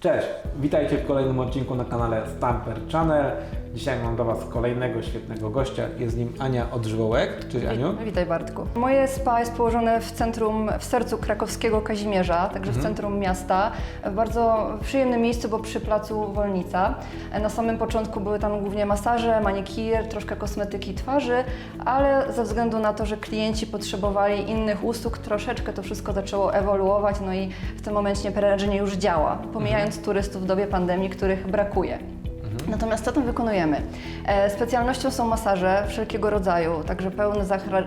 Cześć, witajcie w kolejnym odcinku na kanale Stamper Channel. Dzisiaj mam do Was kolejnego świetnego gościa. Jest nim Ania Odżywołek. Cześć Aniu. Witaj Bartku. Moje spa jest położone w centrum, w sercu krakowskiego Kazimierza, także w centrum miasta. W bardzo przyjemnym miejscu, bo przy placu Wolnica. Na samym początku były tam głównie masaże, manikir, troszkę kosmetyki twarzy, ale ze względu na to, że klienci potrzebowali innych usług, troszeczkę to wszystko zaczęło ewoluować, no i w tym momencie prężnie już działa, pomijając turystów w dobie pandemii, których brakuje. Natomiast co tam wykonujemy? E, specjalnością są masaże wszelkiego rodzaju, także pełny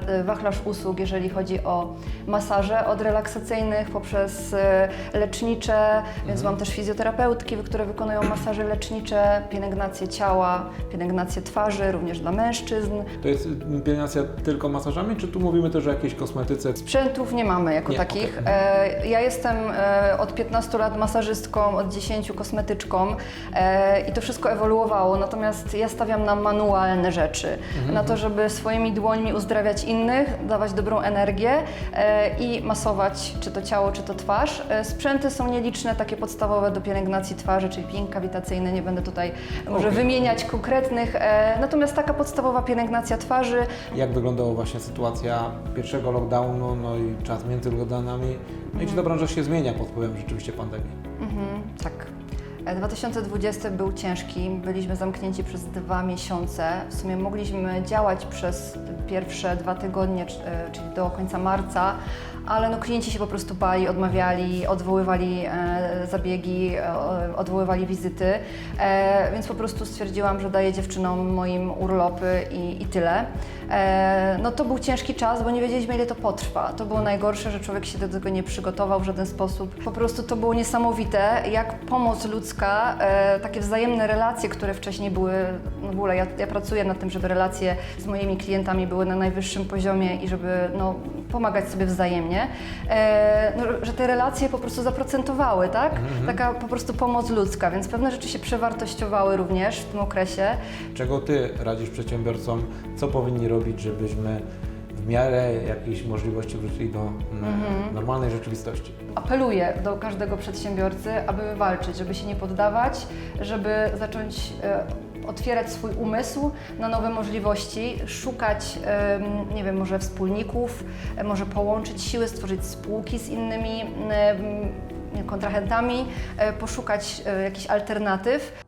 e, wachlarz usług, jeżeli chodzi o masaże, od relaksacyjnych poprzez e, lecznicze, więc mam też fizjoterapeutki, które wykonują masaże lecznicze, pielęgnację ciała, pielęgnację twarzy, również dla mężczyzn. To jest y, pielęgnacja tylko masażami, czy tu mówimy też o jakiejś kosmetyce? Sprzętów nie mamy jako Nie, takich. E, ja jestem e, od 15 lat masażystką, od 10 kosmetyczką e, i to wszystko ewoluowało, natomiast ja stawiam na manualne rzeczy, na to, żeby swoimi dłońmi uzdrawiać innych, dawać dobrą energię e, i masować czy to ciało, czy to twarz. E, sprzęty są nieliczne, takie podstawowe do pielęgnacji twarzy, czyli pink kawitacyjny, nie będę tutaj może Okej. wymieniać konkretnych, e, natomiast taka podstawowa pielęgnacja twarzy, Jak wyglądała właśnie sytuacja pierwszego lockdownu, no i czas między lockdownami? No i czy ta branża się zmienia pod wpływem rzeczywiście pandemii? Mhm, tak. E, 2020 był ciężki, byliśmy zamknięci przez dwa miesiące. W sumie mogliśmy działać przez pierwsze dwa tygodnie, e, czyli do końca marca, ale no, klienci się po prostu bali, odmawiali, odwoływali e, zabiegi, e, odwoływali wizyty, e, więc po prostu stwierdziłam, że daję dziewczynom moim urlopy i, i tyle. E, no to był ciężki czas, bo nie wiedzieliśmy ile to potrwa. To było najgorsze, że człowiek się do tego nie przygotował w żaden sposób. Po prostu to było niesamowite, jak pomoc ludzka, e, takie wzajemne relacje, które wcześniej były, no w ogóle ja, ja pracuję nad tym, żeby relacje z moimi klientami były na najwyższym poziomie i żeby no, pomagać sobie wzajemnie, e, no, że te relacje po prostu zaprocentowały, tak? Taka po prostu pomoc ludzka, więc pewne rzeczy się przewartościowały również w tym okresie. Czego Ty radzisz przedsiębiorcom? Co powinni robić, żebyśmy w miarę jakiejś możliwości wrócili do mm, normalnej rzeczywistości? Apeluję do każdego przedsiębiorcy, aby walczyć, żeby się nie poddawać, żeby zacząć e, otwierać swój umysł na nowe możliwości, szukać, nie wiem, może wspólników, e, może połączyć siły, stworzyć spółki z innymi kontrahentami, e, poszukać jakichś alternatyw,